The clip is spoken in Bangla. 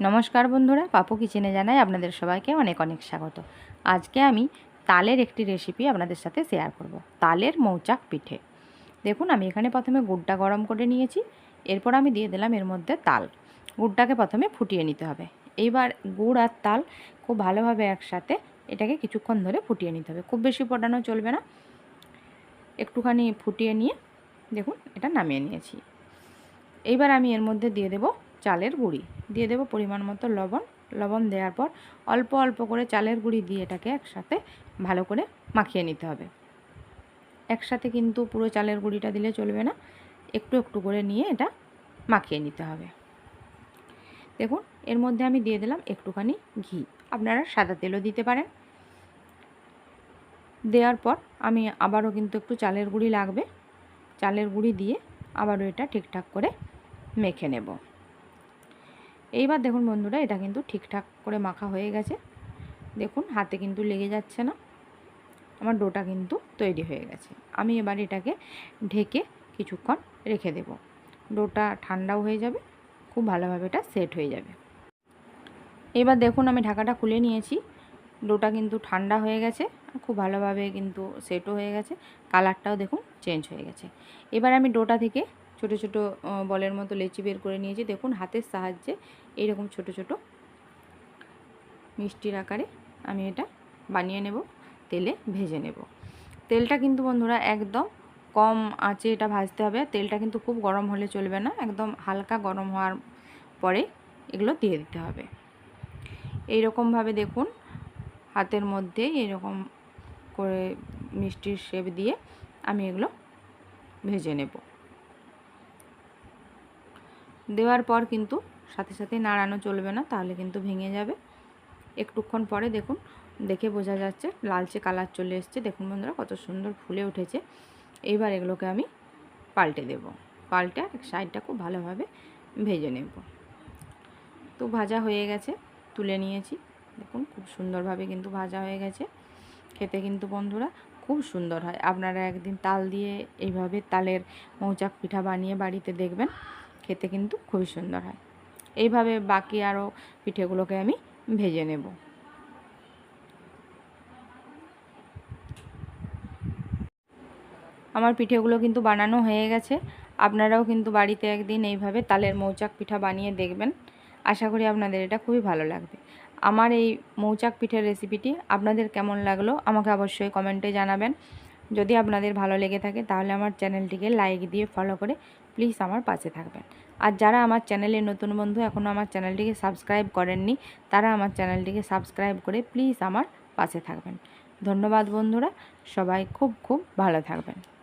নমস্কার বন্ধুরা, পাপু কিচেনে জানাই আপনাদের সবাইকে অনেক অনেক স্বাগত। আজকে আমি তালের একটি রেসিপি আপনাদের সাথে শেয়ার করব, তালের মৌচাক পিঠে। দেখুন, আমি এখানে প্রথমে গুড়টা গরম করে নিয়েছি, এরপর আমি দিয়ে দিলাম এর মধ্যে তাল। গুড়টাকে প্রথমে ফুটিয়ে নিতে হবে। এইবার গুড় আর তাল খুব ভালোভাবে একসাথে এটাকে কিছুক্ষণ ধরে ফুটিয়ে নিতে হবে। খুব বেশি ফোটানো চলবে না। একটুখানি ফুটিয়ে নিয়ে, দেখুন, এটা নামিয়ে নিয়েছি। এইবার আমি এর মধ্যে দিয়ে দেব চালের গুঁড়ি। দিয়ে দেব পরিমাণ মতো লবণ। লবণ দেওয়ার পর অল্প অল্প করে চালের গুঁড়ি দিয়ে এটাকে একসাথে ভালো করে মাখিয়ে নিতে হবে। একসাথে কিন্তু পুরো চালের গুঁড়িটা দিলে চলবে না। একটু একটু করে নিয়ে এটা মাখিয়ে নিতে হবে। দেখুন, এর মধ্যে আমি দিয়ে দিলাম একটুখানি ঘি। আপনারা সাদা তেলও দিতে পারেন। দেওয়ার পর আমি আবারও কিন্তু একটু চালের গুঁড়ি লাগবে। চালের গুঁড়ি দিয়ে আবারও এটা ঠিকঠাক করে মেখে নেব। এইবার দেখুন বন্ধুরা, এটা কিন্তু ঠিকঠাক করে মাখা হয়ে গেছে। দেখুন, হাতে কিন্তু লেগে যাচ্ছে না। আমার ডোটা কিন্তু তৈরি হয়ে গেছে। আমি এবার এটাকে ঢেকে কিছুক্ষণ রেখে দেব। ডোটা ঠান্ডাও হয়ে যাবে, খুব ভালোভাবে এটা সেট হয়ে যাবে। এবার দেখুন, আমি ঢাকাটা খুলে নিয়েছি। ডোটা কিন্তু ঠান্ডা হয়ে গেছে, খুব ভালোভাবে কিন্তু সেটও হয়ে গেছে। কালারটাও দেখুন, চেঞ্জ হয়ে গেছে। এবার আমি ডোটা থেকে ছোট ছোট বলের মতো লেচি বের করে নিয়েছি। দেখুন হাতের সাহায্যে এইরকম ছোট ছোট মিষ্টির আকারে আমি এটা বানিয়ে নেব, তেলে ভেজে নেব। তেলটা কিন্তু বন্ধুরা একদম কম আঁচে এটা ভাজতে হবে। তেলটা কিন্তু খুব গরম হলে চলবে না, একদম হালকা গরম হওয়ার পরে এগুলো দিয়ে দিতে হবে। এই এইরকমভাবে দেখুন হাতের মধ্যে এরকম করে মিষ্টির শেপ দিয়ে আমি এগুলো ভেজে নেব। দেওয়ার পর কিন্তু সাথে সাথে নাড়ানো চলবে না, তাহলে কিন্তু ভেঙে যাবে। একটুক্ষণ পরে দেখুন, দেখে বোঝা যাচ্ছে, লালচে কালার চলে এসছে। দেখুন বন্ধুরা, কত সুন্দর ফুলে উঠেছে। এইবার এগুলোকে আমি পাল্টে দেব। পাল্টে সাইডটা খুব ভালোভাবে ভেজে নেব। তো ভাজা হয়ে গেছে, তুলে নিয়েছি। দেখুন, খুব সুন্দরভাবে কিন্তু ভাজা হয়ে গেছে। খেতে কিন্তু বন্ধুরা খুব সুন্দর হয়। আপনারা একদিন তাল দিয়ে এইভাবে তালের মৌচাক পিঠা বানিয়ে বাড়িতে দেখবেন। খেতে কিন্তু খুবই সুন্দর হয়। এইভাবে বাকি আরও পিঠেগুলোকে আমি ভেজে নেব। আমার পিঠেগুলো কিন্তু বানানো হয়ে গেছে। আপনারাও কিন্তু বাড়িতে একদিন এইভাবে তালের মৌচাক পিঠা বানিয়ে দেখবেন। আশা করি আপনাদের এটা খুবই ভালো লাগবে। আমার এই মৌচাক পিঠের রেসিপিটি আপনাদের কেমন লাগল আমাকে অবশ্যই কমেন্টে জানাবেন। যদি আপনাদের ভালো লেগে থাকে তাহলে আমার চ্যানেলটিকে লাইক দিয়ে ফলো করে প্লিজ আমার পাশে থাকবেন। আর যারা আমার চ্যানেলে নতুন বন্ধু এখনও আমার চ্যানেলটিকে সাবস্ক্রাইব করেননি, তারা আমার চ্যানেলটিকে সাবস্ক্রাইব করে প্লিজ আমার পাশে থাকবেন। ধন্যবাদ বন্ধুরা, সবাই খুব খুব ভালো থাকবেন।